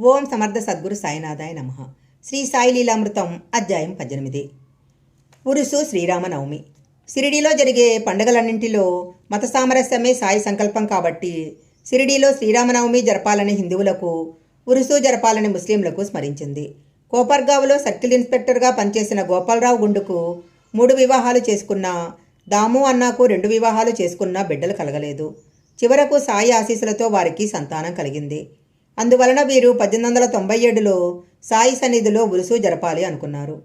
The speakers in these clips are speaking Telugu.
ఓం సమర్థ సద్గురు సాయినాథాయ నమ. శ్రీ సాయి లీలామృతం అధ్యాయం పద్దెనిమిది. ఉరుసు శ్రీరామనవమి. సిరిడిలో జరిగే పండుగలన్నింటిలో మత సామరస్యమే సాయి సంకల్పం కాబట్టి సిరిడిలో శ్రీరామనవమి జరపాలని హిందువులకు ఉరుసు జరపాలని ముస్లింలకు స్మరించింది. కోపర్గావ్లో సర్కిల్ ఇన్స్పెక్టర్గా పనిచేసిన గోపాలరావు గుండుకు మూడు వివాహాలు చేసుకున్న దాము అన్నాకు రెండు వివాహాలు చేసుకున్న బిడ్డలు కలగలేదు. చివరకు సాయి ఆశీస్సులతో వారికి సంతానం కలిగింది. అందువలన వీరు పద్దెనిమిది వందల తొంభై ఏడులో సాయి సన్నిధిలో ఉరుసు జరపాలి అనుకున్నారు.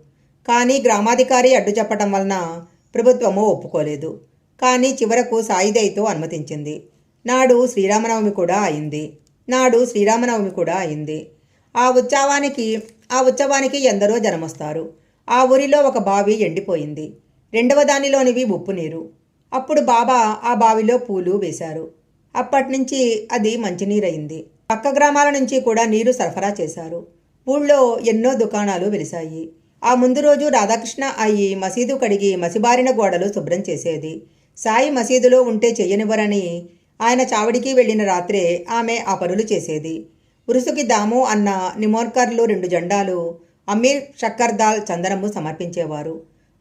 కానీ గ్రామాధికారి అడ్డు చెప్పటం వలన ప్రభుత్వము ఒప్పుకోలేదు. కానీ చివరకు సాయి అనుమతించింది. నాడు శ్రీరామనవమి కూడా అయింది. నాడు శ్రీరామనవమి కూడా అయింది. ఆ ఉత్సవానికి ఆ ఉత్సవానికి ఎందరో జనమొస్తారు. ఆ ఊరిలో ఒక బావి ఎండిపోయింది. రెండవ దానిలోనివి ఉప్పు నీరు. అప్పుడు బాబా ఆ బావిలో పూలు వేశారు. అప్పటినుంచి అది మంచినీరయింది. పక్క గ్రామాల నుంచి కూడా నీరు సరఫరా చేశారు. ఊళ్ళో ఎన్నో దుకాణాలు వెలిశాయి. ఆ ముందు రోజు రాధాకృష్ణ అయి మసీదు కడిగి మసిబారిన గోడలు శుభ్రం చేసేది. సాయి మసీదులో ఉంటే చెయ్యనివ్వరని ఆయన చావడికి వెళ్ళిన రాత్రే ఆమె ఆ పనులు చేసేది. ఉరుసుకి దాము అన్న నిమోర్కర్లు రెండు జెండాలు అమీర్ షక్కర్దాల్ చందనము సమర్పించేవారు.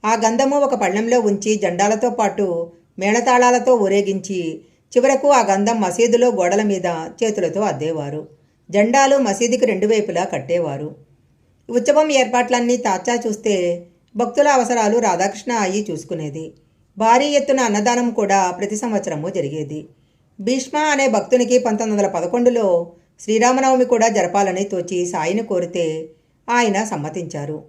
ఆ గంధము ఒక పళ్ళెంలో ఉంచి జెండాలతో పాటు మేళతాళాలతో ఊరేగించి చివరకు ఆ గంధం మసీదులో గోడల మీద చేతులతో అద్దేవారు. జెండాలు మసీదుకి రెండు వైపులా కట్టేవారు. ఉత్సవం ఏర్పాట్లన్నీ తాచా చూస్తే భక్తుల అవసరాలు రాధాకృష్ణ అయ్యి చూసుకునేది. భారీ ఎత్తున అన్నదానం కూడా ప్రతి సంవత్సరము జరిగేది. భీష్మ అనే భక్తునికి పంతొమ్మిది వందల పదకొండులో శ్రీరామనవమి కూడా జరపాలని తోచి సాయిని కోరితే ఆయన సమ్మతించారు.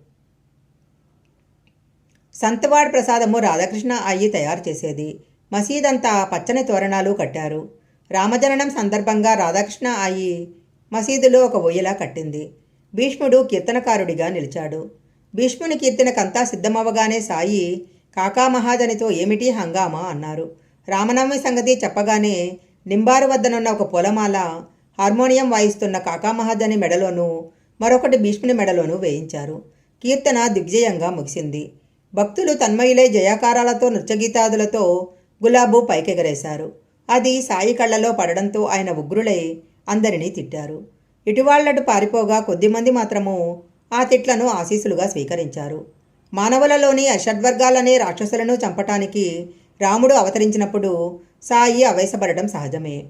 సంతవాడ్ ప్రసాదము రాధాకృష్ణ అయ్యి తయారు చేసేది. మసీదంతా పచ్చని తోరణాలు కట్టారు. రామజననం సందర్భంగా రాధాకృష్ణ అయి మసీదులో ఒక ఒయ్యలా కట్టింది. భీష్ముడు కీర్తనకారుడిగా నిలిచాడు. భీష్ముని కీర్తనకంతా సిద్ధమవగానే సాయి కాకా మహాజనితో ఏమిటి హంగామా? అన్నారు. రామనవమి సంగతి చెప్పగానే నింబారు వద్దనున్న ఒక పొలమాల హార్మోనియం వాయిస్తున్న కాకా మహాజని మెడలోనూ మరొకటి భీష్ముని మెడలోనూ వేయించారు. కీర్తన దిగ్విజయంగా ముగిసింది. భక్తులు తన్మయులై జయాకారాలతో నృత్యగీతాదులతో గులాబు పైకెగరేశారు. అది సాయి కళ్ళలో పడడంతో ఆయన ఉగ్రులై అందరినీ తిట్టారు. ఇటువాళ్ళటు పారిపోగా కొద్దిమంది మాత్రము ఆ తిట్లను ఆశీసులుగా స్వీకరించారు. మానవులలోని అషడ్వర్గాలనే రాక్షసులను చంపటానికి రాముడు అవతరించినప్పుడు సాయి ఆవేశపడడం సహజమే.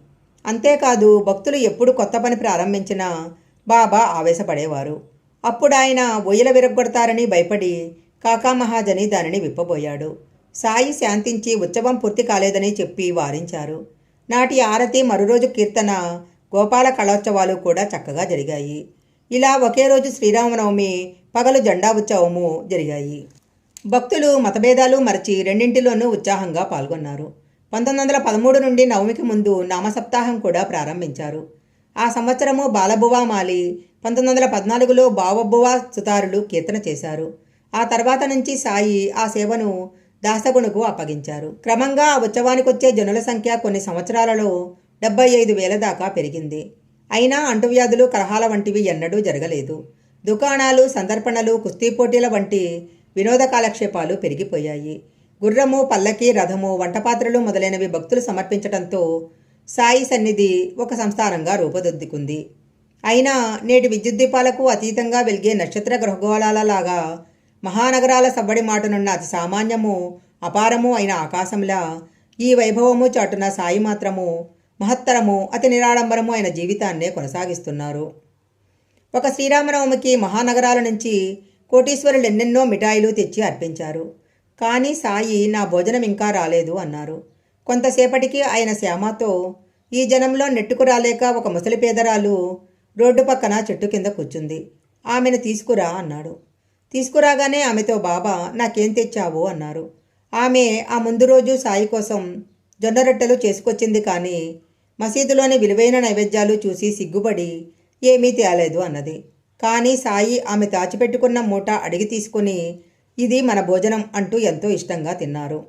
అంతేకాదు భక్తులు ఎప్పుడు కొత్త పని ప్రారంభించినా బాబా ఆవేశపడేవారు. అప్పుడు ఆయన ఒయ్యల విరగొడతారని భయపడి కాకా మహాజని దానిని విప్పబోయాడు. సాయి శాంతించి ఉత్సవం పూర్తి కాలేదని చెప్పి వారించారు. నాటి ఆరతి మరురోజు కీర్తన గోపాల కళోత్సవాలు కూడా చక్కగా జరిగాయి. ఇలా ఒకే రోజు శ్రీరామనవమి పగలు జెండా ఉత్సవము జరిగాయి. భక్తులు మతభేదాలు మరచి రెండింటిలోనూ ఉత్సాహంగా పాల్గొన్నారు. పంతొమ్మిది వందల పదమూడు నుండి నవమికి ముందు నామసప్తాహం కూడా ప్రారంభించారు. ఆ సంవత్సరము బాలబువా మాలి పంతొమ్మిది వందల పద్నాలుగులో బావబువా సుతారులు కీర్తన చేశారు. ఆ తర్వాత నుంచి సాయి ఆ సేవను దాసగుణకు అప్పగించారు. క్రమంగా ఆ ఉత్సవానికి వచ్చే జనుల సంఖ్య కొన్ని సంవత్సరాలలో డెబ్బై ఐదు వేల దాకా పెరిగింది. అయినా అంటువ్యాధులు కలహాల వంటివి ఎన్నడూ జరగలేదు. దుకాణాలు సందర్పణలు కుస్తీ పోటీల వంటి వినోద కాలక్షేపాలు పెరిగిపోయాయి. గుర్రము పల్లకి రథము వంటపాత్రలు మొదలైనవి భక్తులు సమర్పించడంతో సాయి సన్నిధి ఒక సంస్థానంగా రూపుదిద్దుకుంది. అయినా నేటి విద్యుత్ దీపాలకు అతీతంగా వెలిగే నక్షత్ర గ్రహగోళాలలాగా మహానగరాల సవ్వడి మాటనున్న అతి సామాన్యము అపారము అయిన ఆకాశంలా ఈ వైభవము చాటున సాయి మాత్రము మహత్తరము అతి నిరాడంబరము అయిన జీవితాన్నే కొనసాగిస్తున్నారు. ఒక శ్రీరామనవమికి మహానగరాల నుంచి కోటీశ్వరులు ఎన్నెన్నో మిఠాయిలు తెచ్చి అర్పించారు. కానీ సాయి నా భోజనం ఇంకా రాలేదు అన్నారు. కొంతసేపటికి ఆయన శ్యామతో ఈ జనంలో నెట్టుకు రాలేక ఒక ముసలి పేదరాలు రోడ్డు పక్కన చెట్టు కింద కూర్చుంది. ఆమెను తీసుకురా అన్నాడు. తీసుకురాగానే ఆమెతో బాబా నాకేం తెచ్చావు? అన్నారు. ఆమె ఆ ముందు రోజు సాయి కోసం జొన్న రొట్టెలు చేసుకొచ్చింది కానీ మసీదులోని విలువైన నైవేద్యాలు చూసి సిగ్గుపడి ఏమీ తేలేదు అన్నది. కానీ సాయి ఆమె దాచిపెట్టుకున్న మూట అడిగి తీసుకుని ఇది మన భోజనం అంటూ ఎంతో ఇష్టంగా తిన్నారు.